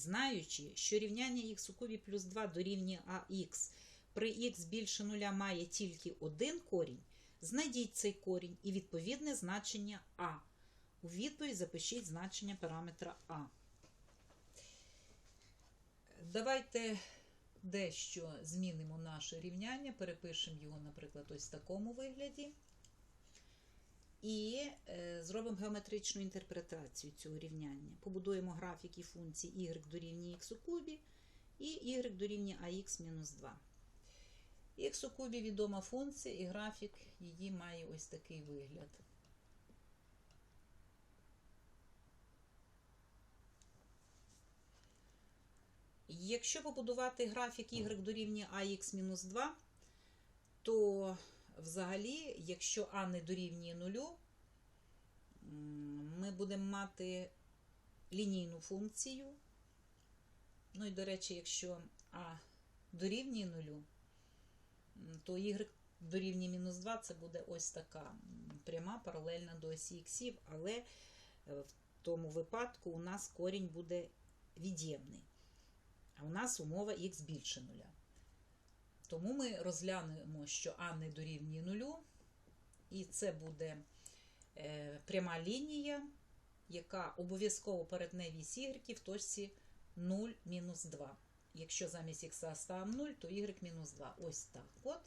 Знаючи, що рівняння х у кубі плюс 2 дорівнює ах при х більше нуля має тільки один корінь, знайдіть цей корінь і відповідне значення а. У відповідь запишіть значення параметра а. Давайте дещо змінимо наше рівняння, перепишемо його, наприклад, ось в такому вигляді. І е, зробимо геометричну інтерпретацію цього рівняння. Побудуємо графіки функцій y дорівнює х у кубі і y дорівнює ax мінус 2. х у кубі відома функція, і графік її має ось такий вигляд. Якщо побудувати графік y дорівнює ax-2, то взагалі, якщо а не дорівнює нулю, ми будемо мати лінійну функцію. Ну і, до речі, якщо а дорівнює нулю, то y дорівнює мінус 2 це буде ось така пряма паралельна до осі іксів, але в тому випадку у нас корінь буде від'ємний. А у нас умова х більше нуля. Тому ми розглянемо, що а не дорівнює нулю, і це буде е, пряма лінія, яка обов'язково перетне вісь y в точці 0 мінус 2. Якщо замість х ставимо 0, то y мінус 2. Ось так от.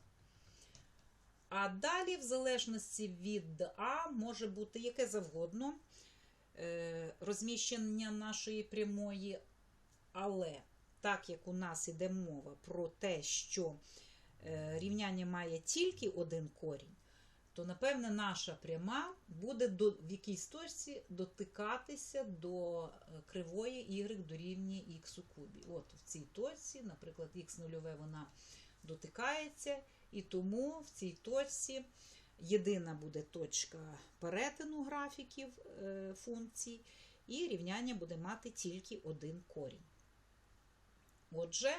А далі, в залежності від А, може бути яке завгодно е, розміщення нашої прямої, але так як у нас іде мова про те, що е, рівняння має тільки один корінь, то, напевне, наша пряма буде до, в якійсь точці дотикатися до кривої y дорівнює х у кубі. От в цій точці, наприклад, х нульове вона дотикається, і тому в цій точці єдина буде точка перетину графіків е, функцій, і рівняння буде мати тільки один корінь. Отже,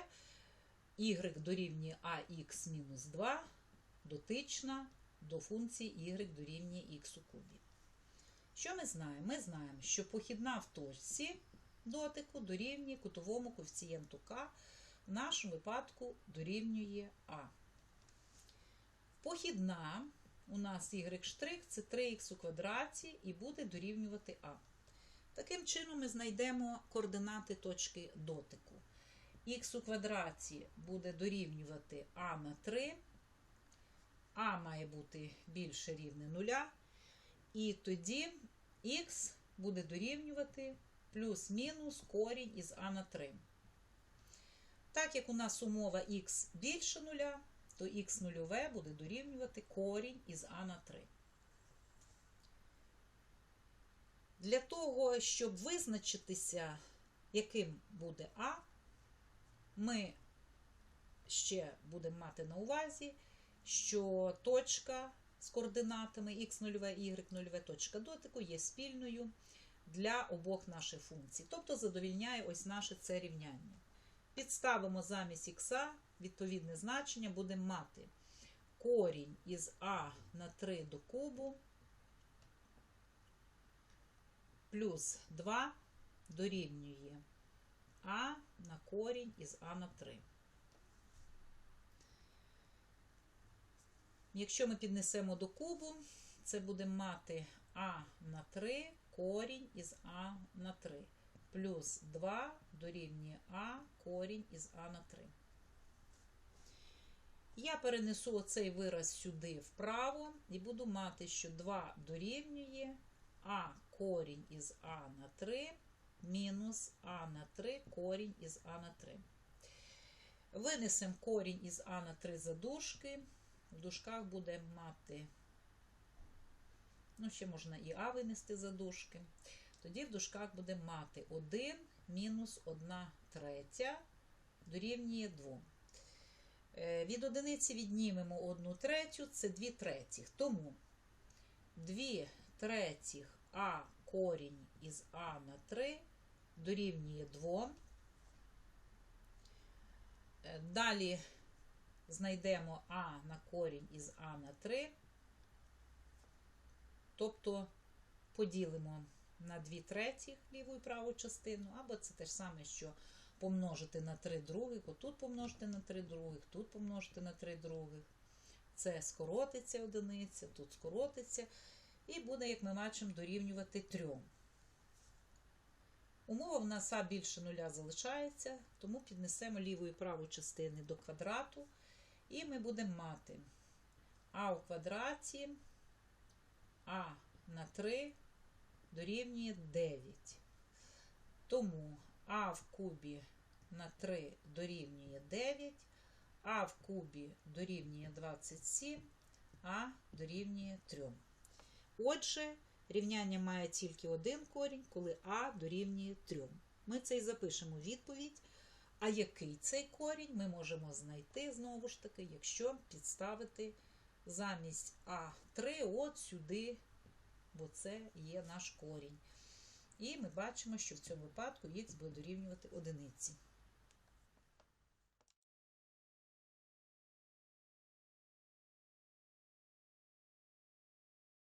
y дорівнює ax мінус 2 дотична до функції y дорівнює х у кубі. Що ми знаємо? Ми знаємо, що похідна в точці дотику дорівнює кутовому коефіцієнту k, в нашому випадку дорівнює А. Похідна у нас y' це 3х у квадраті і буде дорівнювати А. Таким чином, ми знайдемо координати точки дотику х у квадраті буде дорівнювати а на 3, а має бути більше рівне 0, і тоді х буде дорівнювати плюс-мінус корінь із а на 3. Так як у нас умова х більше 0, то х нульове буде дорівнювати корінь із а на 3. Для того, щоб визначитися, яким буде А, ми ще будемо мати на увазі, що точка з координатами x0, y0 точка дотику є спільною для обох наших функцій. Тобто задовільняє ось наше це рівняння. Підставимо замість х відповідне значення, будемо мати корінь із а на 3 до кубу плюс 2 дорівнює а на корінь із А на 3. Якщо ми піднесемо до кубу, це буде мати А на 3 корінь із А на 3. Плюс 2 дорівнює А корінь із А на 3. Я перенесу оцей вираз сюди вправо і буду мати, що 2 дорівнює А корінь із А на 3 мінус А на 3 корінь із А на 3. Винесемо корінь із А на 3 за дужки. В дужках буде мати, ну, ще можна і А винести за дужки. Тоді в дужках буде мати 1 мінус 1 третя дорівнює 2. Е, від одиниці віднімемо 1 третю, це 2 третіх. Тому 2 третіх А корінь із А на 3 дорівнює 2. Е, далі знайдемо А на корінь із А на 3, тобто поділимо на 2 третіх ліву і праву частину, або це те ж саме, що помножити на 3 других, отут помножити на 3 других, тут помножити на 3 других. Це скоротиться одиниця, тут скоротиться, і буде, як ми бачимо, дорівнювати 3. Умова в нас а більше нуля залишається, тому піднесемо ліву і праву частини до квадрату, і ми будемо мати а в квадраті а на 3 дорівнює 9. Тому а в кубі на 3 дорівнює 9, а в кубі дорівнює 27, а дорівнює 3. Отже, рівняння має тільки один корінь, коли а дорівнює 3. Ми це і запишемо відповідь. А який цей корінь ми можемо знайти, знову ж таки, якщо підставити замість А3 от сюди, бо це є наш корінь. І ми бачимо, що в цьому випадку х буде дорівнювати одиниці.